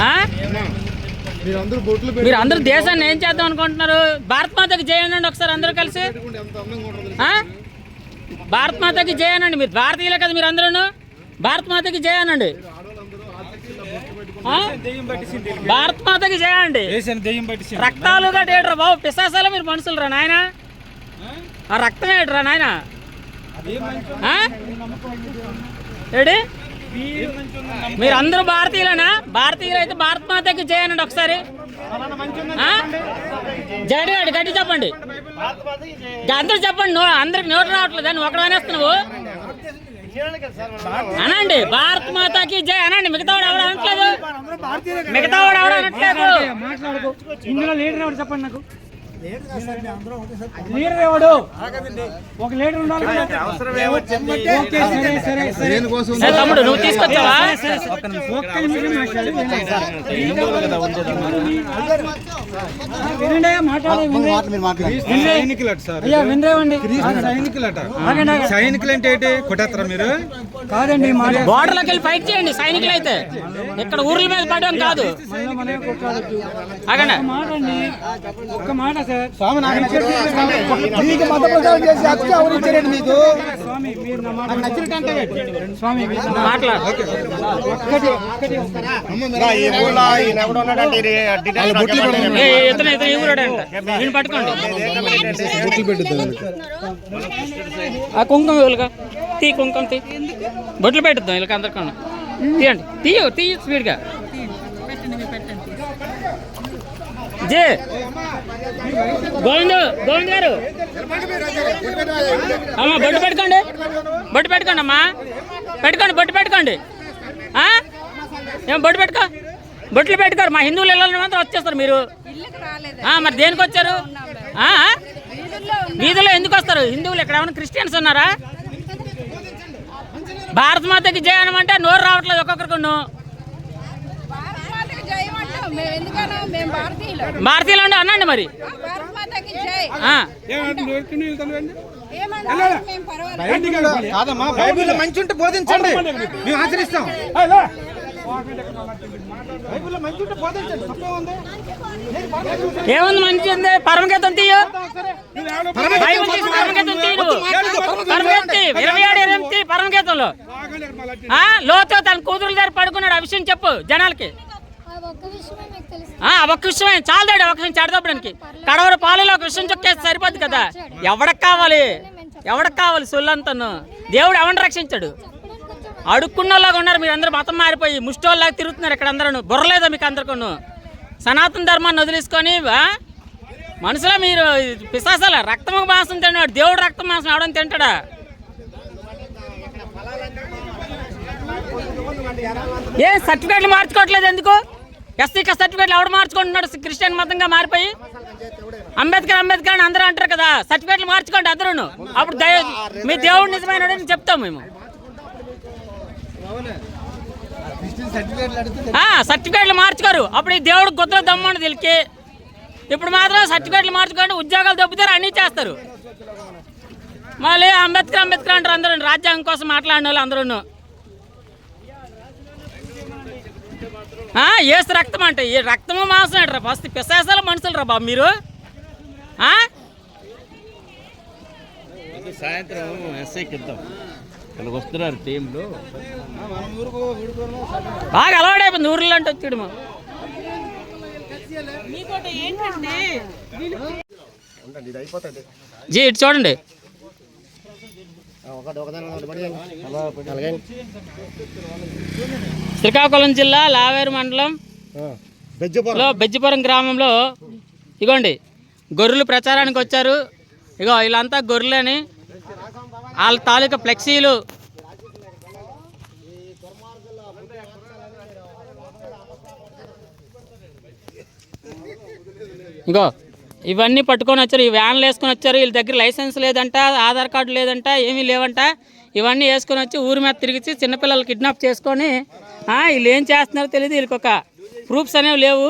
ఆ? మీరందరూ బొట్లు మీరు అందరూ దేశాన్ని ఏం చేద్దాం అనుకుంటున్నారు? భారత్ మాతకి జయనండి ఒకసారి అందరూ కలిసి? భారత్ మాతకి జయనండి. మీరు భారతీయులే కదా మీరు అందరూ భారత్ మాతకి జయనండి? భారత్ మాతకి పట్టి రక్తాలు గట్ట ఏట్రా బాబు. పిశాసాలు మీరు మనుషులు రా నాయన. ఆ? రక్తం ఏట్రా నాయన. ఆ? ఏడి? మీరు అందరూ భారతీయులనా? భారతీయులు అయితే భారత మాతకి జయనండి ఒకసారి. ఆ? జగన్ గారు గట్టి చెప్పండి. అందరూ చెప్పండి నువ్వు అందరికి నోటు రావట్లేదు? అని ఒకడు అనేస్తున్నావు. అనండి భారత్ మాతాకి జై అనండి మిగతా వాడు ఎవడు అనట్లేదు? మిగతా వాడు ఎవడు అనట్లేదు? చెప్పండి నాకు? లీడర్ ఎవడు? ఒక లీడర్ ఉండాలి సరే సరే సరే తమ్ముడు నువ్వు తీసుకొచ్చావా? ఒక్క నిమిషం సార్. సైనికులు అంటే ఏంటి? కొట్టేస్తారా మీరు? కాదండి మాట బోర్డర్లోకి వెళ్ళి ఫైట్ చేయండి సైనికులు అయితే. ఇక్కడ ఊర్ల మీద పడడం కాదు. ఒక్క మాట అండి ఒక్క మాట సార్ మీకు మత ప్రచారం చేసి హక్కు ఎవరు ఇచ్చారండి మీకు స్వామి ఒక్కటి ఒక్కటి ఆ కుంకుమ వీళ్ళగా తీ కుంకుమ తీ బొట్లు పెట్టుద్దాం వీళ్ళకి అందరికీ తీయండి తీయ తీయ స్పీడ్గా జే. గోవింద్ గోవింద్ గారు. అమ్మా బొట్టు పెట్టుకోండి. బొట్టు పెట్టుకోండి అమ్మా. పెట్టుకోండి బొట్టు పెట్టుకోండి? ఏం బొట్టు పెట్టుకో? బొట్లు పెట్టుకోరు. మా హిందువులు ఇళ్ళని మాత్రం వచ్చేస్తారు మీరు. మరి దేనికి వచ్చారు? వీధిలో ఎందుకు వస్తారు? హిందువులు ఇక్కడ ఏమైనా క్రిస్టియన్స్ ఉన్నారా? భారత మాతకి జయనం అంటే నోరు రావట్లేదు ఒక్కొక్కరికి భారత మాతకి జై అంటాం మేము ఎందుకన్నా మేము భారతీయులు భారతీయులు అంటే అనండి మరి ఆ, భారత మాతకి జై ఆ. ఏమన్నా మేము పర్వాలేదు కాదమ్మా బైబిల్ మంచి ఉంటే బోధించండి మేము ఆచరిస్తాం బైబిల్లో మంచి ఉంటే బోధించండి తప్పే ఉంది ఏముంది మంచిది పరమగీతం తీయు. ఇరవై ఏడు పరమగీతంలో ఆ, లోతు తన కూతురు దగ్గర పడుకున్నాడు ఆ విషయం చెప్పు జనాలకి ఒక్క విషయమే చాలదాడు ఒక విషయం చెడదప్పడానికి కడవర పాలలో ఒక విషయం చొక్కేసి సరిపోద్ది కదా. ఎవడకు కావాలి? ఎవడకు కావాలి సొల్లంతను? దేవుడు ఎవరిని రక్షించాడు? అడుక్కున్నలాగా ఉన్నారు మీరు అందరూ మతం మారిపోయి ముష్టోళ్ళలాగా తిరుగుతున్నారు ఇక్కడ అందరూ బుర్రలేదా మీకు అందరికీ సనాతన ధర్మాన్ని వదిలేసుకొని ఆ? మనుషుల మీరు పిశాసాల రక్తము మాంసం తిన్నాడు దేవుడు రక్తం మాంసం ఎవడని తింటాడా? ఏ సర్టిఫికేట్లు మార్చుకోవట్లేదు ఎందుకు? ఎస్సీ సర్టిఫికేట్లు ఎవడు మార్చుకుంటున్నాడు? క్రిస్టియన్ మతంగా మారిపోయి? అంబేద్కర్ అంబేద్కర్ అని అందరూ అంటారు కదా సర్టిఫికేట్లు మార్చుకోండి అందరూ అప్పుడు మీ దేవుడు నిజమైన చెప్తాం మేము. సర్టిఫికెట్లు సర్టిఫికేట్లు మార్చుకోరు. అప్పుడు ఈ దేవుడు గుద్దలు దమ్మని తెలికి ఇప్పుడు మాత్రం సర్టిఫికేట్లు మార్చుకోండి ఉద్యోగాలు దెబ్బతారు అన్నీ చేస్తారు. మళ్ళీ అంబేద్కర్ అంబేద్కర్ అంటారు అందరూ రాజ్యాంగం కోసం మాట్లాడిన వాళ్ళు అందరూ ఏసు రక్తం అంటే ఈ రక్తము మాంసం అంటారా. ఫస్ట్ పిశాసాల మనుషులు రా బాబు మీరు. ఆ? సాయంత్రం ఎస్ఐకి ఇద్దాం ఇక్కడికి వస్తున్నారు టీంలు. బాగా అలవాడైపోయింది ఊర్లో అంటే వచ్చాడు మా. జీ ఇటు చూడండి. శ్రీకాకుళం జిల్లా లావేరు మండలం లో బెజ్జిపురం గ్రామంలో ఇగోండి గొర్రెలు ప్రచారానికి వచ్చారు. ఇగో వీళ్ళంతా గొర్రెలని వాళ్ళ తాలూకా ఫ్లెక్సీలు. ఇగో ఇవన్నీ పట్టుకొని వచ్చారు ఈ వ్యాన్లు వేసుకొని వచ్చారు వీళ్ళ దగ్గర లైసెన్స్ లేదంట ఆధార్ కార్డు లేదంట ఏమీ లేవంట. ఇవన్నీ వేసుకొని వచ్చి ఊరి మీద తిరిగి చిన్నపిల్లలు కిడ్నాప్ చేసుకొని వీళ్ళు ఏం చేస్తున్నారో తెలియదు వీళ్ళకి ఒక ప్రూఫ్స్ అనేవి లేవు.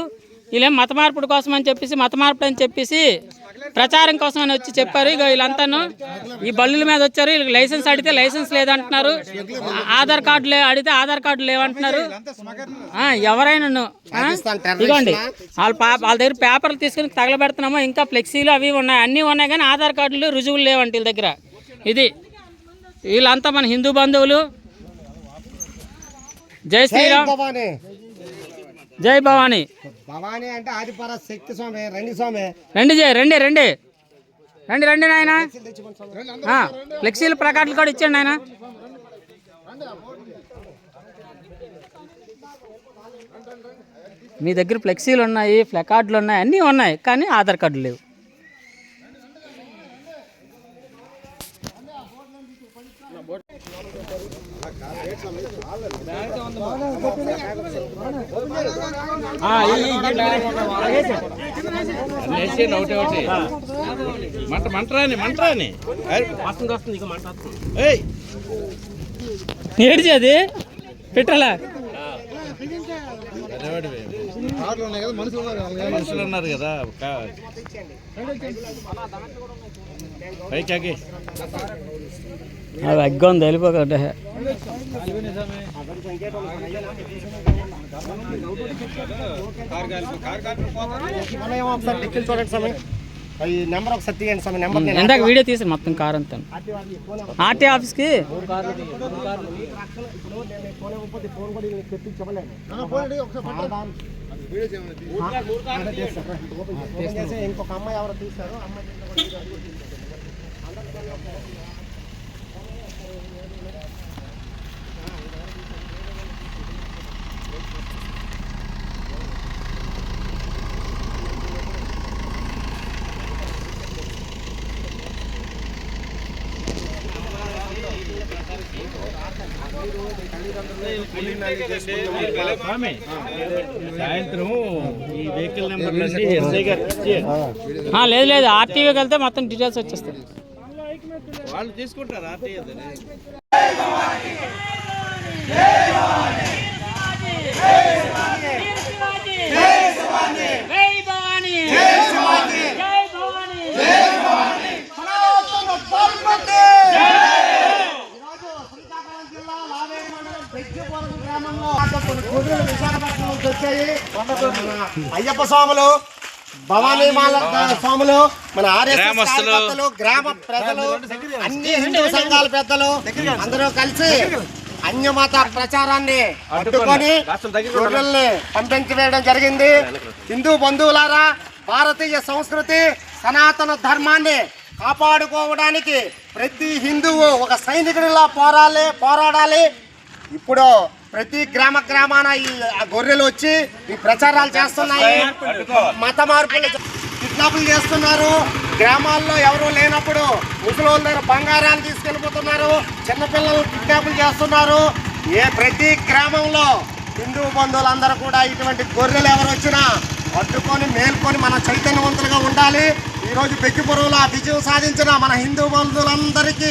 వీళ్ళేం మత మార్పుడు కోసం అని చెప్పేసి మత మార్పుడు అని చెప్పేసి ప్రచారం కోసం అని వచ్చి చెప్పారు. ఇక వీళ్ళంతాను ఈ బల్లుల మీద వచ్చారు. వీళ్ళకి లైసెన్స్ అడిగితే లైసెన్స్ లేదంటున్నారు. ఆధార్ కార్డు లే అడిగితే ఆధార్ కార్డు లేవంటున్నారు. ఎవరైనా ఇదిగోండి వాళ్ళ పా- వాళ్ళ దగ్గర పేపర్లు తీసుకుని తగలబెడుతున్నామో? ఇంకా ఫ్లెక్సీలు అవి ఉన్నాయి. అన్నీ ఉన్నాయి కానీ ఆధార్ కార్డులు రుజువులు లేవంట వీళ్ళ దగ్గర. ఇది వీళ్ళంతా మన హిందూ బంధువులు. జై శ్రీరామ్. భవానీ. జై భవానీ. భవానీ అంటే ఆదిపర శక్తి స్వామి రండి స్వామి. రండి జై రండి రండి. రండి రండి నాయన. ఫ్లెక్సీలు ప్లకార్డులు కూడా ఇచ్చండి నాయన. మీ దగ్గర ఫ్లెక్సీలు ఉన్నాయి ప్లకార్డులు ఉన్నాయి అన్నీ ఉన్నాయి కానీ ఆధార్ కార్డులు లేవు. వేసేయండి ఒకటే ఒకటి మంట మంటరాని మంటరాని ఏడిచి అది పెట్టాలా మనుషులు ఉన్నారు కదా. పైకి అది అగ్గం నేను ఇందాక వీడియో తీసి మొత్తం కార్ అంతా ఆర్టీ ఆఫీస్కి ఇంకొక అమ్మాయి ఎవరో తీశారు అమ్మాయి సాయంత్రం ఈ వెహికల్ నెంబర్ ఎస్ఐ గారు ఇచ్చేయండి. ఆ, లేదు లేదు ఆర్టీవీకి వెళ్తే మొత్తం డీటెయిల్స్ వచ్చేస్తాయి. వాళ్ళు తీసుకుంటారు ఆర్టీఏ అయ్యప్ప స్వాములు భవానీ మాల స్వాములు మన. కార్యకర్తలు గ్రామ ప్రజలు అన్ని హిందూ సంఘాల పెద్దలు అందరూ కలిసి అన్యమత ప్రచారాన్ని అడ్డుకొని గొర్రెల్ని పంపించి వేయడం జరిగింది. హిందూ బంధువులారా భారతీయ సంస్కృతి సనాతన ధర్మాన్ని కాపాడుకోవడానికి ప్రతి హిందువు ఒక సైనికుడిలా పోరాలి పోరాడాలి. ఇప్పుడు ప్రతి గ్రామ గ్రామాన ఈ గొర్రెలు వచ్చి ఈ ప్రచారాలు చేస్తున్నాయి. మత మార్పులు కిడ్నాపులు చేస్తున్నారు. గ్రామాల్లో ఎవరు లేనప్పుడు ముసలోళ్ళ దగ్గర బంగారాలు తీసుకెళ్ళిపోతున్నారు. చిన్నపిల్లలు కిడ్నాపులు చేస్తున్నారు. ఏ ప్రతి గ్రామంలో హిందూ బంధువులందరూ కూడా ఇటువంటి గొర్రెలు ఎవరు వచ్చినా అడ్డుకొని మేల్కొని మన చైతన్యవంతులుగా ఉండాలి. ఈరోజు రోజు బెక్కిపురంలో ఆ విజయం సాధించిన మన హిందూ బంధువులందరికీ